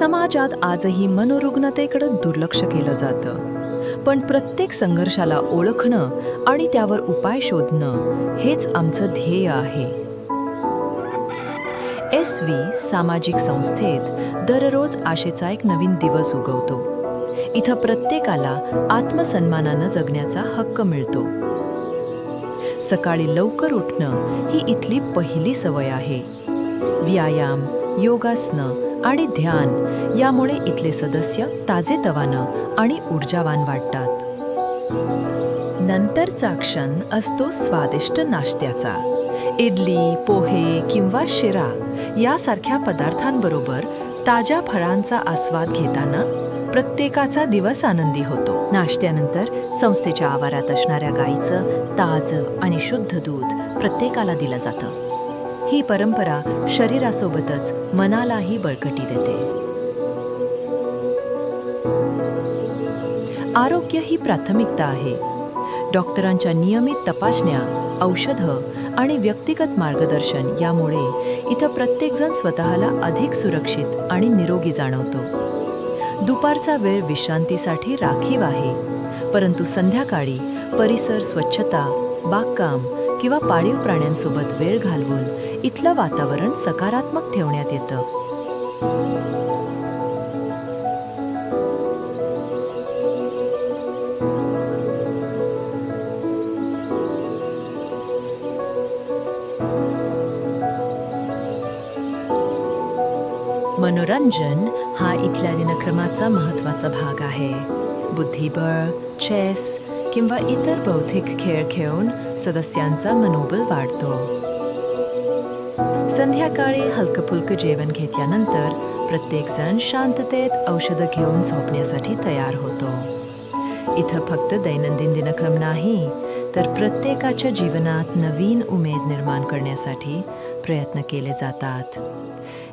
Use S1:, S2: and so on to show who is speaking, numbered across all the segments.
S1: समाजात आजही मनोरुग्णतेकडे दुर्लक्ष केलं जातं. पण प्रत्येक संघर्षाला ओळखणं आणि त्यावर उपाय शोधणं हेच आमचं ध्येय आहे. एस व्ही सामाजिक संस्थेत दररोज आशेचा एक नवीन दिवस उगवतो. इथं प्रत्येकाला आत्मसन्मानानं जगण्याचा हक्क मिळतो. सकाळी लवकर उठणं ही इथली पहिली सवय आहे. व्यायाम योगासनं आणि ध्यान. यामुळे इथले सदस्य ताजेतवानं आणि ऊर्जावान वाटतात. नंतरचा क्षण असतो स्वादिष्ट नाश्त्याचा. इडली पोहे किंवा शिरा यासारख्या पदार्थांबरोबर ताज्या फळांचा आस्वाद घेताना प्रत्येकाचा दिवस आनंदी होतो. नाश्त्यानंतर संस्थेच्या आवारात असणाऱ्या गाईचं ताजं आणि शुद्ध दूध प्रत्येकाला दिलं जातं. ही परंपरा शरीरासोबतच मनालाही बळकटी देते. आरोग्य ही प्राथमिकता आहे. डॉक्टरांच्या नियमित तपासण्या औषधं आणि व्यक्तिगत मार्गदर्शन यामुळे इथं प्रत्येकजण स्वतःला अधिक सुरक्षित आणि निरोगी जाणवतो. दुपारचा वेळ विश्रांतीसाठी राखीव आहे परंतु संध्याकाळी परिसर स्वच्छता बागकाम किंवा पाळीव प्राण्यांसोबत वेळ घालवून इथलं वातावरण सकारात्मक ठेवण्यात येतं. मनोरंजन हा इथल्या दिनक्रमाचा महत्त्वाचा भाग आहे. बुद्धिबळ चेस किंवा इतर बौद्धिक खेळ खेळून सदस्यांचा मनोबल वाढतो. संध्याकाळी हलकं जेवण घेतल्यानंतर प्रत्येकजण शांततेत औषधं घेऊन झोपण्यासाठी तयार होतो. इथं फक्त दैनंदिन दिनक्रम नाही तर प्रत्येकाच्या जीवनात नवीन उमेद निर्माण करण्यासाठी प्रयत्न केले जातात.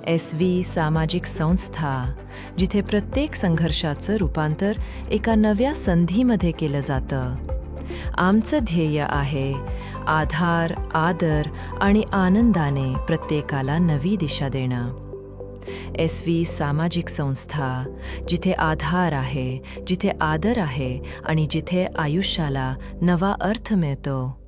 S1: एस व्ही सामाजिक संस्था जिथे प्रत्येक संघर्षाचं रूपांतर एका नव्या संधीमध्ये केलं जातं. आमचं ध्येय आहे आधार आदर आणि आनंदाने प्रत्येकाला नवी दिशा देणं. एस व्ही सामाजिक संस्था जिथे आधार आहे जिथे आदर आहे आणि जिथे आयुष्याला नवा अर्थ मिळतो.